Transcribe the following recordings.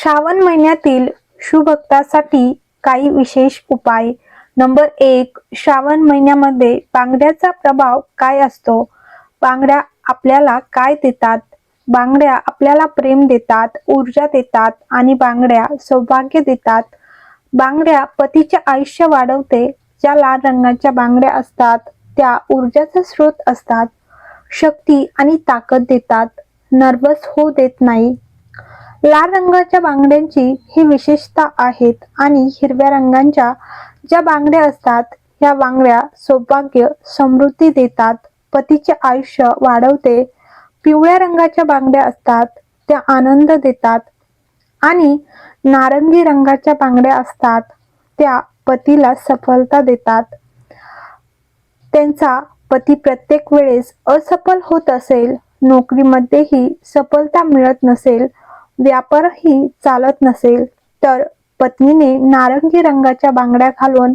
श्रावण महिन्यातील शुभक्तासाठी काही विशेष उपाय. नंबर एक श्रावण महिन्यामध्ये बांगड्याचा प्रभाव काय असतो? बांगड्या आपल्याला काय देतात? बांगड्या आपल्याला प्रेम देतात ऊर्जा देतात आणि बांगड्या सौभाग्य देतात. बांगड्या पतीचे आयुष्य वाढवते ज्या लाल रंगाच्या बांगड्या असतात त्या ऊर्जाचा स्रोत असतात. शक्ती आणि ताकद देतात. नर्वस होऊ देत नाही. लाल रंगाच्या बांगड्यांची ही विशेषता आहेत आणि हिरव्या रंगांच्या ज्या बांगड्या असतात या बांगड्या सौभाग्य समृद्धी देतात पतीचे आयुष्य वाढवते. पिवळ्या रंगाच्या बांगड्या असतात त्या आनंद देतात. आणि नारंगी रंगाच्या बांगड्या असतात त्या पतीला सफलता देतात. त्यांचा पती प्रत्येक वेळेस असफल होत असेल नोकरीमध्येही सफलता मिळत नसेल व्यापारही चालत नसेल तर पत्नीने नारंगी रंगाच्या बांगड्या घालून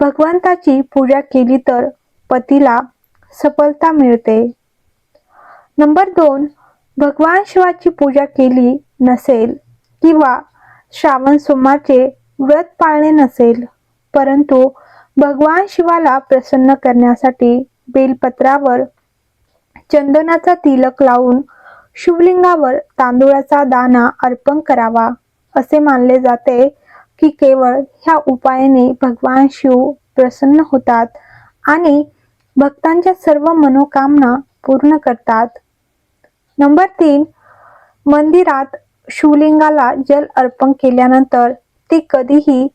भगवंताची पूजा केली तर पतीला सफलता मिळते. नंबर दोन भगवान शिवाची पूजा केली नसेल किंवा श्रावण सोमाचे व्रत पाळणे नसेल परंतु भगवान शिवाला प्रसन्न करण्यासाठी बेलपत्रावर चंदनाचा तिलक लावून शिवलिंगावर तांदूळाचा दाना अर्पण करावा असे मानले जाते की केवळ ह्या उपायाने भगवान शिव प्रसन्न होतात आणि भक्तांच्या सर्व मनोकामना पूर्ण करतात. नंबर तीन मंदिरात शिवलिंगाला जल अर्पण केल्यानंतर ते कधीही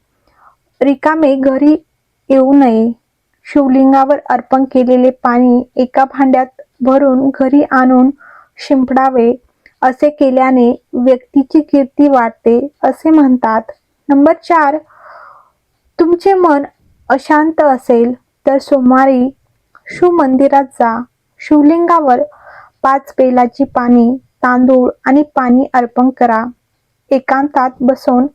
रिकामे घरी येऊ नये. शिवलिंगावर अर्पण केलेले पाणी एका भांड्यात भरून घरी आणून शिंपडावे असे केल्याने व्यक्तीची कीर्ती वाढते असे म्हणतात. नंबर चार तुमचे मन अशांत असेल तर सोमवारी शिवमंदिरात जा. शिवलिंगावर पाच बेलाची पाणी तांदूळ आणि पाणी अर्पण करा. एकांतात बसून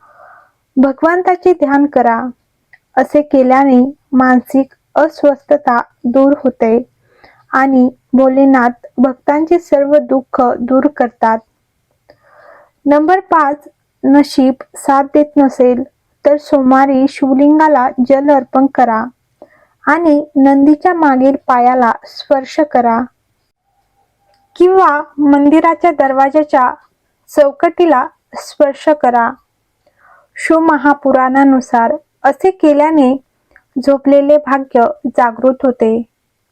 भगवंताचे ध्यान करा. असे केल्याने मानसिक अस्वस्थता दूर होते आणि भोलेनाथ भक्तांचे सर्व दुःख दूर करतात. नंबर पाच नशीब साथ देत नसेल तर सोमवारी शिवलिंगाला जल अर्पण करा आणि नंदीच्या मागील पायाला स्पर्श करा. किंवा मंदिराच्या दरवाजाच्या चौकटीला स्पर्श करा. शिवमहापुराणानुसार असे केल्याने झोपलेले भाग्य जागृत होते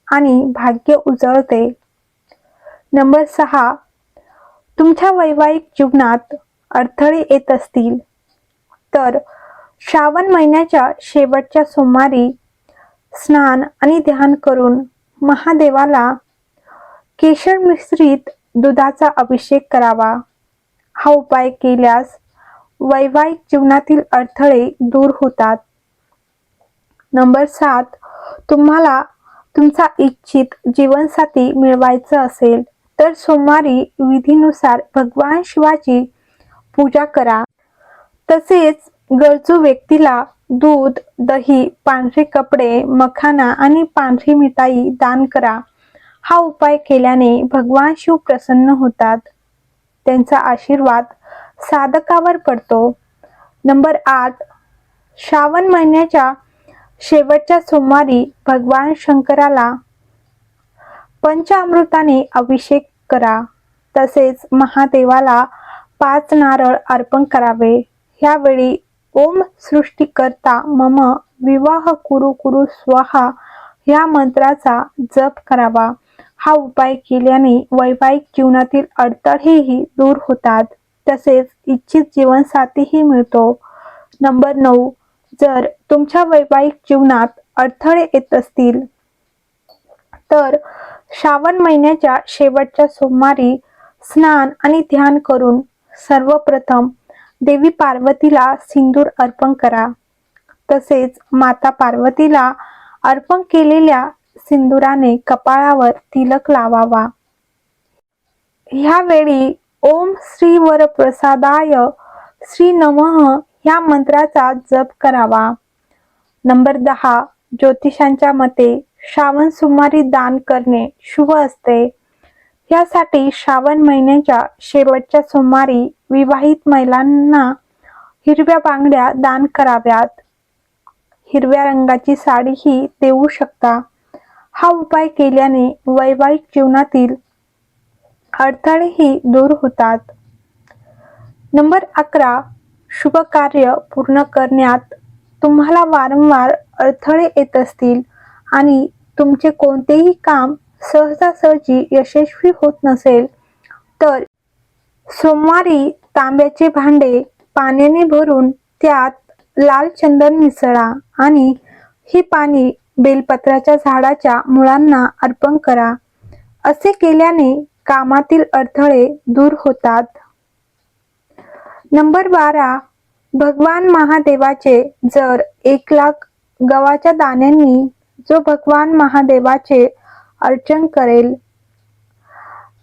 आणि भाग्य उजळते. नंबर सहा तुमच्या वैवाहिक जीवनात अडथळे येत असतील. तर श्रावण महिन्याच्या शेवटच्या सोमवारी स्नान आणि ध्यान करून महादेवाला केशर मिश्रित दुधाचा अभिषेक करावा. हा उपाय केल्यास वैवाहिक जीवनातील अडथळे दूर होतात. नंबर सात तुम्हाला तुमचा इच्छित जीवनसाथी मिळवायचं असेल तर सोमवारी विधीनुसार भगवान शिवाची पूजा करा. तसेच गरजू व्यक्तीला दूध दही पांढरे कपडे मखाना आणि पांढरी मिठाई दान करा. हा उपाय केल्याने भगवान शिव प्रसन्न होतात. त्यांचा आशीर्वाद साधकावर पडतो. नंबर आठ. श्रावण महिन्याच्या शेवटच्या सोमवारी भगवान शंकराला पंचामृताने अभिषेक करा. तसेच महादेवाला पाच नारळ अर्पण करावे. ह्यावेळी ओम सृष्टीकर्ता मम विवाह कुरु कुरु स्वाहा ह्या मंत्राचा जप करावा. हा उपाय केल्याने वैवाहिक जीवनातील अडथळेही दूर होतात. तसेच इच्छित जीवनसाथीही मिळतो. नंबर नऊ. जर तुमच्या वैवाहिक जीवनात अडथळे येत असतील तर श्रावण महिन्याच्या शेवटच्या सोमवारी स्नान आणि ध्यान करून सर्वप्रथम देवी पार्वतीला सिंदूर अर्पण करा. तसेच माता पार्वतीला अर्पण केलेल्या सिंदुराने कपाळावर तिलक लावावा. ह्यावेळी ओम श्री वरप्रसादाय श्री नमः ह्या मंत्राचा जप करावा. नंबर दहा ज्योतिषांच्या मते श्रावण सोमवारी दान करणे शुभ असते. यासाठी श्रावण महिन्याच्या शेवटच्या सोमवारी विवाहित महिलांना हिरव्या बांगड्या दान कराव्यात. हिरव्या रंगाची साडीही देऊ शकता. हा उपाय केल्याने वैवाहिक जीवनातील अडथळेही दूर होतात. नंबर अकरा शुभ कार्य पूर्ण करण्यात तुम्हाला वारंवार अडथळे येत असतील आणि तुमचे कोणतेही काम सहजासहजी यशस्वी होत नसेल तर सोमवारी तांब्याचे भांडे पाण्याने भरून त्यात लाल चंदन मिसळा आणि ही पाणी बेलपत्राच्या झाडाच्या मुळांना अर्पण करा. असे केल्याने कामातील अडथळे दूर होतात. नंबर बारा. भगवान महादेवाचे जर एक लाख गव्हाच्या दाण्यांनी जो भगवान महादेवाचे अर्चन करेल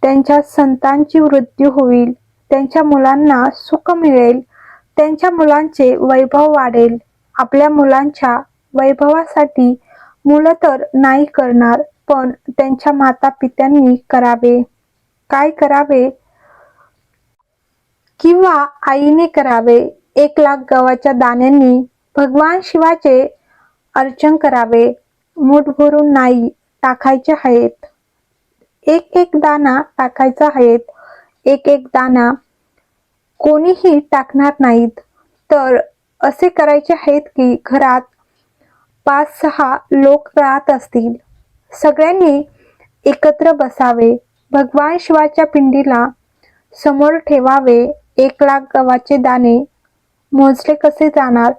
त्यांच्या संतांची वृद्धी होईल त्यांच्या मुलांना सुख मिळेल त्यांच्या मुलांचे वैभव वाढेल. आपल्या मुलांच्या वैभवासाठी मुलं तर नाही करणार पण त्यांच्या माता पित्यांनी करावे. काय करावे? किंवा आईने करावे? एक लाख गव्हाच्या दाण्यांनी भगवान शिवाचे अर्चन करावे. मूठ भरून नाही टाकायचे आहेत. एक एक दाना टाकायचा आहेत. एक एक दाना कोणीही टाकणार नाहीत. तर असे करायचे आहेत की घरात पाच सहा लोक राहत असतील. सगळ्यांनी एकत्र बसावे. भगवान शिवाच्या पिंडीला समोर ठेवावे. एक लाख गव्हाचे दाणे मोजले कसे जाणार?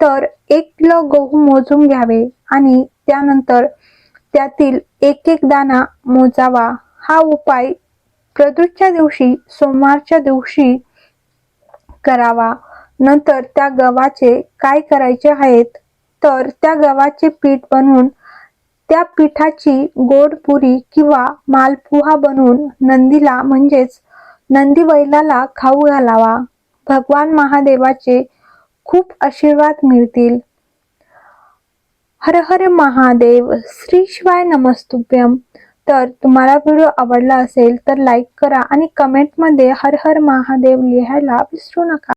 तर एक किलो गहू मोजून घ्यावे आणि त्यानंतर त्यातील एक एक दाना मोजावा हा उपाय प्रदूषच्या दिवशी सोमवारच्या दिवशी करावा. नंतर त्या गव्हाचे काय करायचे आहेत? तर त्या गव्हाचे पीठ बनवून त्या पिठाची गोड पुरी किंवा मालपुहा बनवून नंदीला म्हणजेच नंदी बैलाला खाऊ घालावा. भगवान महादेवाचे खूप आशीर्वाद मिळतील. हर हर महादेव श्री शिवाय नमस्तुभ्यम. तर तुम्हाला व्हिडिओ आवडला असेल तर लाईक करा आणि कमेंटमध्ये हर हर महादेव लिहायला विसरू नका.